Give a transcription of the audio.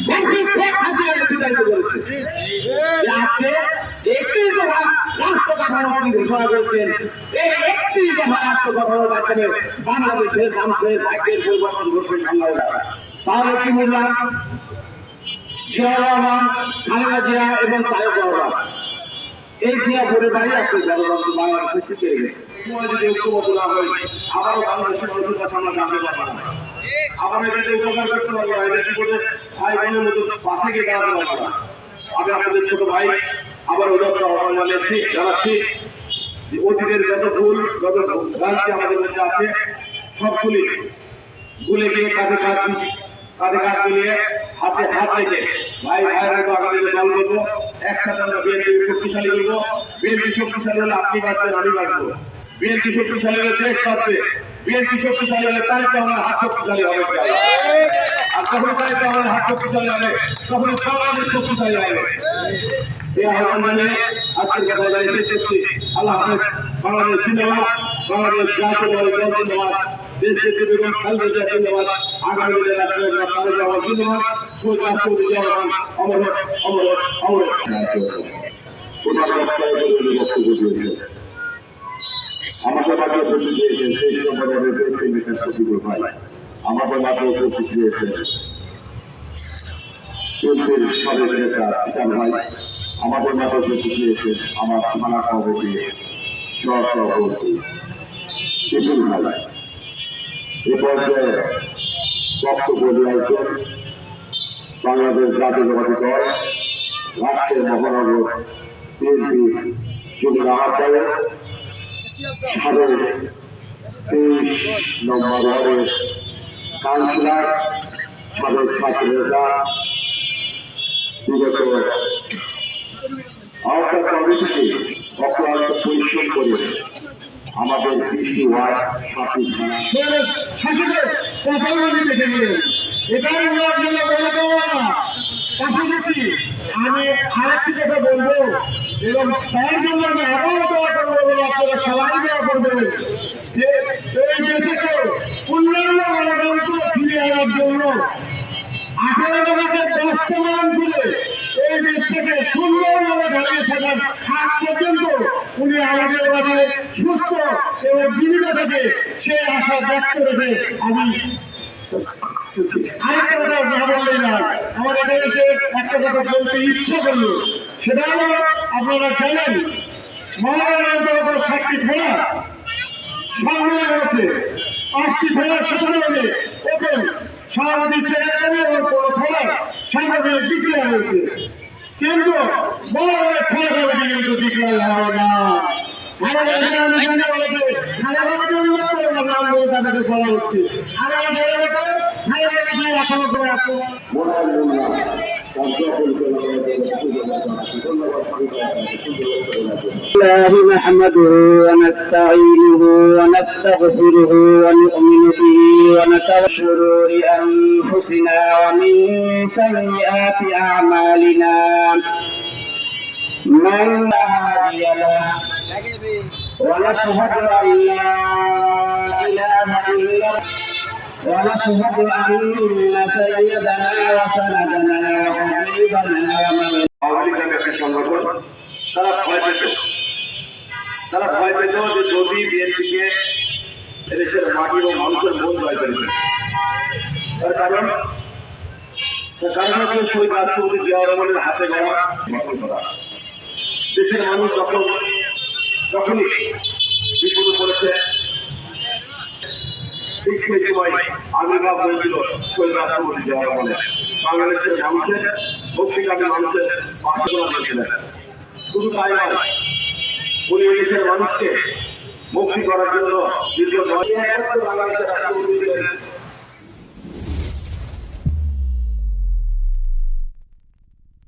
বেশি শেখ হাসিনাকে বিচারিত করেছে আজকে একত্রিশ দফা রাষ্ট্র কাঠামো জিয়া এবং তারেক এই জিয়া ভরে বাড়ি আছে গণতন্ত্র বাংলাদেশে শিখে গেছে। যদি ঐক্যবদ্ধ না হয়, আবারও বাংলাদেশের মানুষের কাছে আমরা জানতে পারব না। আবার এটাকে উপকার করতে পারব না কি ভাই বোনের মতো পাশে গিয়ে দাঁড়াতে পারব না। আমি আপনাদের ছোট ভাই, আবার উদত্ত আহ্বান জানাচ্ছি জানাচ্ছি অতীতের যত ভুল, যত ভ্রান্তি আমাদের মধ্যে আছে, সবগুলি ভুলে গিয়ে কাঁধে কাঁধ কাঁধে কাঁধ মিলিয়ে হাতে হাত রেখে, ভাই, ভাইয়ের মতো আগামী দল করব। একসাথে আমরা বিএনপি শক্তিশালী করব। বিএনপি শক্তিশালী হলে আপনি বাঁচবেন, আমি বাঁচবো। বিএনপি শক্তিশালী হলে দেশ বাঁচবে। বিএনপি শক্তিশালী হলে তাই তো আমার হাত শক্তিশালী হবে আর তখন তাই তো আমার হাত শক্তিশালী হবে তখন বাংলাদেশ শক্তিশালী হবে। এই আহ্বান জানিয়ে আজকের কথা শেষ করছি আল্লাহ হাফেজ, বাংলাদেশ জিন্দাবাদ, বাংলাদেশ জাতীয় দল জিন্দাবাদ। দেশ জাতীয় বেগম খালেদা জিয়া জিন্দাবাদ আগামী দিনে রাষ্ট্রীয় জিয়া জিন্দাবাদ। শহীদ রাষ্ট্রপতি জিয়া রহমান অমর অমর অমর আমাদের মাঝে উপস্থিত হয়েছেন, সেই সম্পর্কে প্রেমিকা শশীপুর ভাই আমাদের মাঝে উপস্থিত হয়েছেন শিল্পের সাবেক নেতা পিতার ভাই আমাদের মাঝে উপস্থিত হয়েছেন, আমার থানা সভাপতি ভাই। এ পর্যায়ে বক্তব্য দিয়েছেন বাংলাদেশ জাতীয়তাবাদী দল, রাষ্ট্রের মহানগর বিএনপি যুব আহ্বায়ক, সাবেক তেইশ নম্বর ওয়ার্ডের কাউন্সিলর, সাবেক ছাত্র নেতা, বিগত আহ্বান কমিটিকে অক্লান্ত পরিশ্রম করে আমাদের কৃষি ওয়ার্ড থানা শাসকের দেখে এটাই জন্য বলে পাশাপাশি আমি আরেকটি কথা বলব, এবং তার জন্য আমি করব বলে আপনারা সবাই করবেন যে এই দেশকে গণতন্ত্র আনার জন্য এই দেশ থেকে সুন্দরভাবে দাঁড়িয়ে সাজার আগ পর্যন্ত উনি আমাদের সুস্থ এবং জীবিত থাকে সে আশা ব্যক্ত আমি করেছে। থানার সাংগঠনিক ডিক্লেয়ার হয়েছে। কিন্তু অনেক الله نحمده ونستعينه ونستغفره ونؤمن به ونتوكل شرور أنفسنا ومن سيئات أعمالنا. من هادي له ونشهد أن لا إله إلا الله ونشهد أن سيدنا وسندنا وحبيبنا ومولانا আওয়ামী লীগের একটা সংগঠন তারা ভয় পেত তারা ভয় পেত যে যদি বিএনপিকে এদেশের মাটি এবং মানুষের মন জয় করেছে তার কারণ তার কারণ হচ্ছে শহীদ রাষ্ট্রপতি জিয়া রহমানের হাতে গড়া গঠন করা দেশের মানুষ যখন যখনই বিপদে পড়েছে ঠিক সেই সময় আবির্ভাব হয়েছিল শহীদ রাষ্ট্রপতি জিয়া রহমানের বাংলাদেশের শুধু তাই নয় উনি দেশের মানুষকে মুক্তি করার জন্য দীর্ঘ বাংলাদেশের রাষ্ট্রপতি